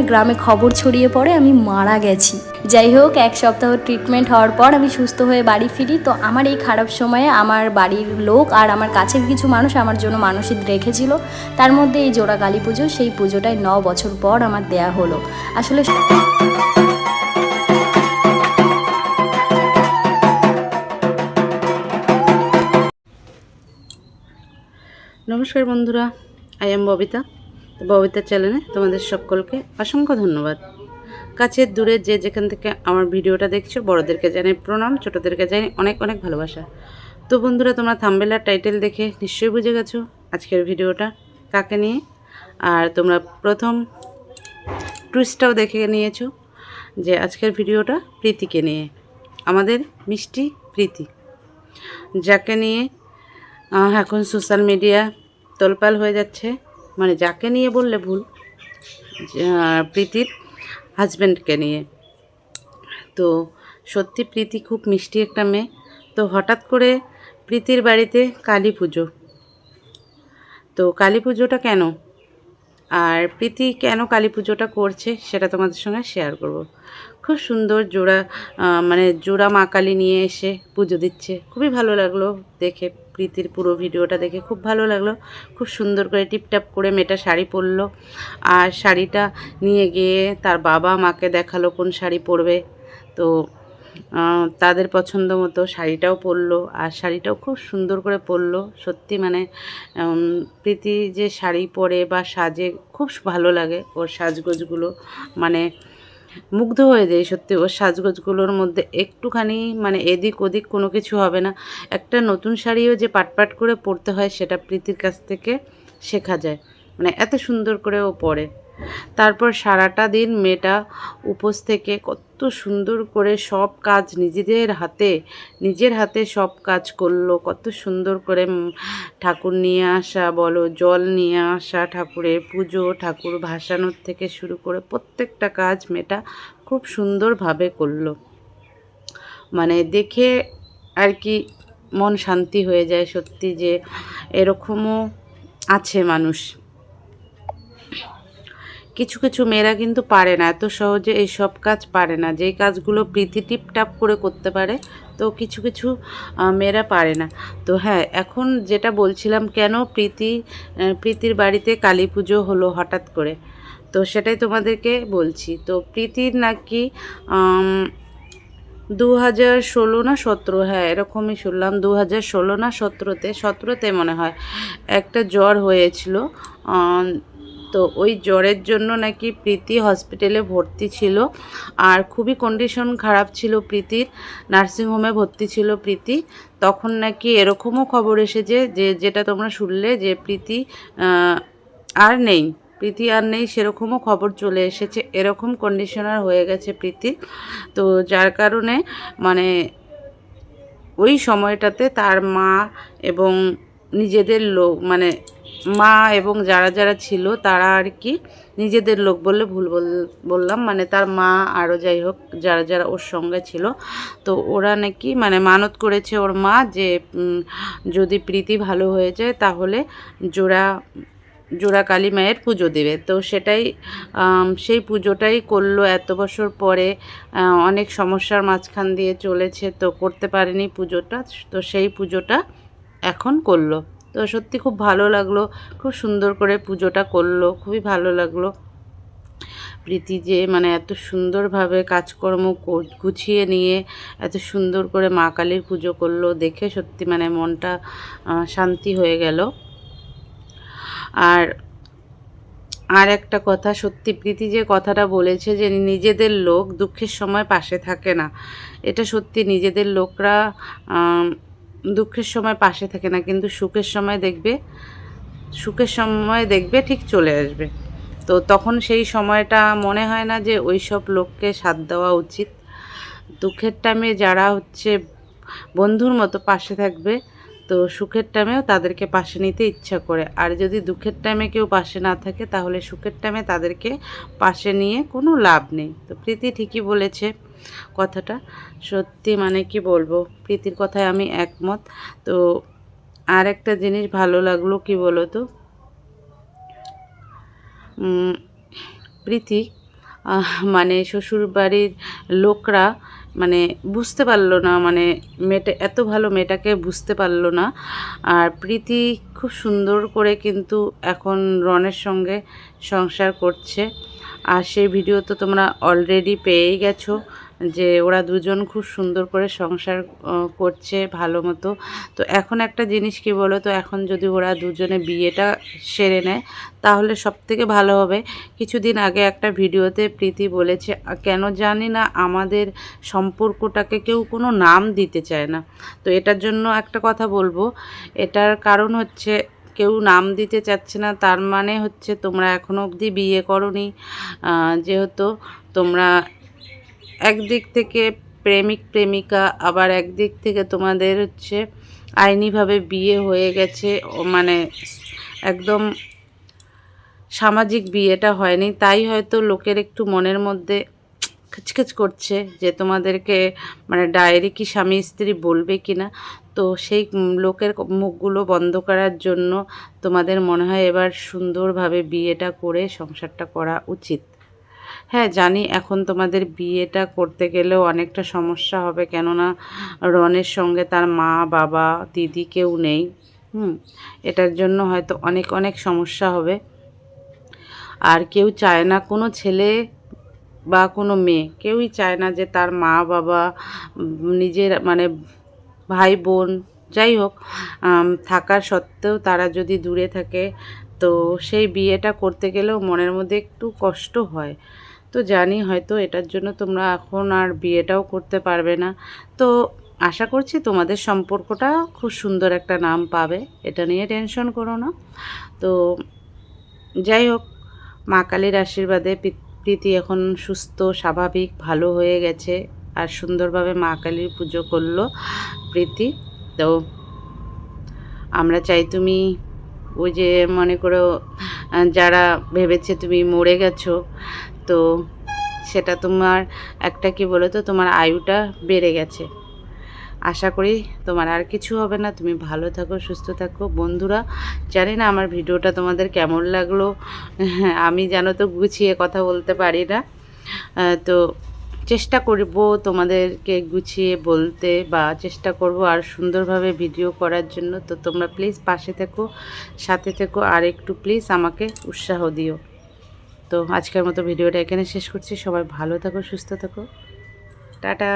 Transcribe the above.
আমার গ্রামে খবর ছড়িয়ে পড়ে, আমি মারা গেছি। যাই হোক, এক সপ্তাহ ট্রিটমেন্ট হওয়ার পর আমি সুস্থ হয়ে বাড়ি ফিরি। তো আমার এই খারাপ সময়ে আমার বাড়ির লোক আর আমার কাছের কিছু মানুষ আমার জন্য মানসিক রেখেছিল। তার মধ্যে এই জোড়া কালী পুজো, সেই পুজোটাই ন বছর পর আমার দেয়া হলো। আসলে নমস্কার বন্ধুরা আই এম ববিতা। ববিতা চ্যানেলে তোমাদের সকলকে অসংখ্য ধন্যবাদ। কাছের দূরে যে যেখান থেকে আমার ভিডিওটা দেখছ, বড়দেরকে জানাই প্রণাম, ছোটোদেরকে জানাই অনেক অনেক ভালোবাসা। তো বন্ধুরা, তোমরা থাম্বেলার টাইটেল দেখে নিশ্চয়ই বুঝে গেছো আজকের ভিডিওটা কাকে নিয়ে। আর তোমরা প্রথম টুইস্টটাও দেখে নিয়েছো যে আজকের ভিডিওটা প্রীতিকে নিয়ে, আমাদের মিষ্টি প্রীতি। যাকে নিয়ে এখন সোশ্যাল মিডিয়া তোলপাল হয়ে যাচ্ছে। মানে যাকে নিয়ে বললে ভুল প্রীতির হাজব্যান্ডকে নিয়ে। তো সত্যি প্রীতি খুব মিষ্টি একটা মেয়ে। তো হঠাৎ করে প্রীতির বাড়িতে কালী পুজো। তো কালী পুজোটা কেন? আর প্রীতি কেন কালী পুজোটা করছে সেটা তোমাদের সঙ্গে শেয়ার করব। খুব সুন্দর জোড়া মানে জোড়া মা কালী নিয়ে এসে পুজো দিচ্ছে। খুবই ভালো লাগল দেখে। প্রীতির পুরো ভিডিওটা দেখে খুব ভালো লাগল। খুব সুন্দর করে টিপটাপ করে মেয়েটা শাড়ি পরলো। আর শাড়িটা নিয়ে গিয়ে তার বাবা মাকে দেখাল কোন শাড়ি পরবে। তো তাদের পছন্দ মতো শাড়িটাও পরলো। আর শাড়িটাও খুব সুন্দর করে পরলো। সত্যি মানে প্রীতি যে শাড়ি পরে বা সাজে খুব ভালো লাগে ওর সাজগোজগুলো। মানে মুগ্ধ হয়ে যায় সত্যি ওর সাজগোজগুলোর মধ্যে। একটুখানি মানে এদিক ওদিক কোনো কিছু হবে না। একটা নতুন শাড়িও যে পাটপাট করে পরতে হয় সেটা প্রীতির কাছ থেকে শেখা যায়। মানে এত সুন্দর করে ও পরে। তারপর সারাটা দিন মেয়েটা উপোস থেকে কত সুন্দর করে সব কাজ নিজেদের হাতে, নিজের হাতে সব কাজ করল। কত সুন্দর করে ঠাকুর নিয়ে আসা বলো, জল নিয়ে আসা ঠাকুরের পুজো, ঠাকুর ভাসানোর থেকে শুরু করে প্রত্যেকটা কাজ মেয়েটা খুব সুন্দরভাবে করল। মানে দেখে আর কি মন শান্তি হয়ে যায় সত্যি যে এরকমও আছে মানুষ। কিছু কিছু মেয়েরা কিন্তু পারে না, এত সহজে এই সব কাজ পারে না। যেই কাজগুলো প্রীতি টিপটাপ করে করতে পারে, তো কিছু কিছু মেয়েরা পারে না। তো হ্যাঁ এখন যেটা বলছিলাম, কেন প্রীতি প্রীতির বাড়িতে কালী পুজো হলো হঠাৎ করে? তো সেটাই তোমাদেরকে বলছি। তো প্রীতির নাকি দু হাজার ষোলো না সতেরো হ্যাঁ এরকমই শুনলাম দু হাজার ষোলো না সতেরোতে সতেরোতে মনে হয় একটা জ্বর হয়েছিল তো ওই জ্বরের জন্য নাকি প্রীতি হসপিটালে ভর্তি ছিল। আর খুবই কন্ডিশন খারাপ ছিল প্রীতির। নার্সিংহোমে ভর্তি ছিল প্রীতি। তখন নাকি এরকমও খবর এসেছে যে, যেটা তোমরা শুনলে যে প্রীতি আর নেই। প্রীতি আর নেই সেরকমও খবর চলে এসেছে। এরকম কন্ডিশনার হয়ে গেছে প্রীতি। তো যার কারণে মানে ওই সময়টাতে তার মা এবং নিজেদের লোক মানে মা এবং যারা যারা ছিল তারা আর কি নিজেদের লোক বললে ভুল বল- বললাম। মানে তার মা আরও যাই হোক, যারা যারা ওর সঙ্গে ছিল। তো ওরা নাকি মানে মানত করেছে ওর মা যে যদি প্রীতি ভালো হয়ে যায় তাহলে জোড়া জোড়া কালী মায়ের পুজো দেবে। তো সেটাই সেই পুজোটাই করল। এত বছর পরে অনেক সমস্যার মাঝখান দিয়ে চলেছে। তো করতে পারেনি পুজোটা। তো সেই পুজোটা এখন করল। তো সত্যি খুব ভালো লাগল, খুব সুন্দর করে পুজোটা করল, খুবই ভালো লাগল। প্রীতি যে মানে এত সুন্দরভাবে কাজকর্ম গুছিয়ে নিয়ে এত সুন্দর করে মা কালীর পুজো করল, দেখে সত্যি মানে মনটা শান্তি হয়ে গেল। আর আর একটা কথা, সত্যি প্রীতি যে কথাটা বলেছে যে নিজেদের লোক দুঃখের সময় পাশে থাকে না, এটা সত্যি নিজেদের লোকরা দুঃখের সময় পাশে থাকে না, কিন্তু সুখের সময় দেখবে, সুখের সময় দেখবে ঠিক চলে আসবে। তো তখন সেই সময়টা মনে হয় না যে ওই সব লোককে সাথ দেওয়া উচিত। দুঃখের টাইমে যারা হচ্ছে বন্ধুর মতো পাশে থাকবে, তো সুখের টাইমেও তাদেরকে পাশে নিতে ইচ্ছা করে। আর যদি দুঃখের টাইমে কেউ পাশে না থাকে, তাহলে সুখের টাইমে তাদেরকে পাশে নিয়ে কোনো লাভ নেই। তো প্রীতি ঠিকই বলেছে। কথাটা। সত্যি মানে কি বলব, প্রীতির কথায় আমি একমত। তো আর একটা জিনিস ভালো লাগল কি বলো তো প্রীতি মানে শ্বশুর বাড়ির লোকরা মানে বুঝতে পারল না মানে মেয়েটা, এত ভালো মেয়েটাকে বুঝতে পারল না। আর প্রীতি খুব সুন্দর করে কিন্তু এখন রনের সঙ্গে সংসার করছে। আর সেই ভিডিও তো তোমরা অলরেডি পেয়েই গেছো। যে ওরা দুজন খুব সুন্দর করে সংসার করছে ভালো মতো। তো এখন একটা জিনিস কি বলো তো, এখন যদি ওরা দুজনে বিয়েটা সেরে নেয়, তাহলে সব থেকে ভালো হবে। কিছুদিন আগে একটা ভিডিওতে প্রীতি বলেছে কেন জানি না আমাদের সম্পর্কটাকে কেউ কোনো নাম দিতে চায় না। তো এটার জন্য একটা কথা বলব, এটার কারণ হচ্ছে কেউ নাম দিতে চাচ্ছে না, তার মানে হচ্ছে তোমরা এখনও অবধি বিয়ে করনি। যেহেতু তোমরা একদিক থেকে প্রেমিক প্রেমিকা, আবার একদিক থেকে তোমাদের হচ্ছে আইনিভাবে বিয়ে হয়ে গেছে মানে একদম সামাজিক বিয়েটা হয়নি। তাই হয়তো লোকের একটু মনের মধ্যে খিচখিচ করছে যে তোমাদেরকে মানে ডায়েরি কি স্বামী স্ত্রী বলবে কি না তো সেই লোকের মুখগুলো বন্ধ করার জন্য তোমাদের মনে হয় এবার সুন্দরভাবে বিয়েটা করে সংসারটা করা উচিত। হ্যাঁ জানি। এখন তোমাদের বিয়েটা করতে গেলেও অনেকটা সমস্যা হবে কেননা রনের সঙ্গে তার মা, বাবা, দিদি কেউ নেই। হুম, এটার জন্য হয়তো অনেক অনেক সমস্যা হবে। আর কেউ চায় না কোনো ছেলে বা কোনো মেয়ে। কেউই চায় না যে তার মা, বাবা, নিজের মানে ভাই, বোন, যাই হোক থাকার সত্ত্বেও তারা যদি দূরে থাকে, তো সেই বিয়েটা করতে গেলেও মনের মধ্যে একটু কষ্ট হয়। তো জানি হয়তো এটার জন্য তোমরা এখন আর বিয়েটাও করতে পারবে না। তো আশা করছি তোমাদের সম্পর্কটা খুব সুন্দর একটা নাম পাবে, এটা নিয়ে টেনশন করো না। তো যাই হোক, মা কালীর আশীর্বাদে প্রীতি এখন সুস্থ, স্বাভাবিক, ভালো হয়ে গেছে আর সুন্দরভাবে মা কালীর পুজো করল প্রীতি। তো আমরা চাই তুমি ওই যে মনে করো যারা ভেবেছে তুমি মরে গেছো তো সেটা তোমার একটা কি বলো তো তোমার আয়ুটা বেড়ে গেছে। আশা করি তোমার আর কিছু হবে না। তুমি ভালো থাকো, সুস্থ থাকো। বন্ধুরা, জানি না আমার ভিডিওটা তোমাদের কেমন লাগল। আমি যেন তো গুছিয়ে কথা বলতে পারি না। তো চেষ্টা করব তোমাদেরকে গুছিয়ে বলতে বা চেষ্টা করব আর সুন্দরভাবে ভিডিও করার জন্য। তো তোমরা প্লিজ পাশে থেকো, সাথে থেকো আর একটু প্লিজ আমাকে উৎসাহ দিও। তো আজকের মতো ভিডিওটা এখানে শেষ করছি। সবাই ভালো থাকো সুস্থ থাকো। টাটা।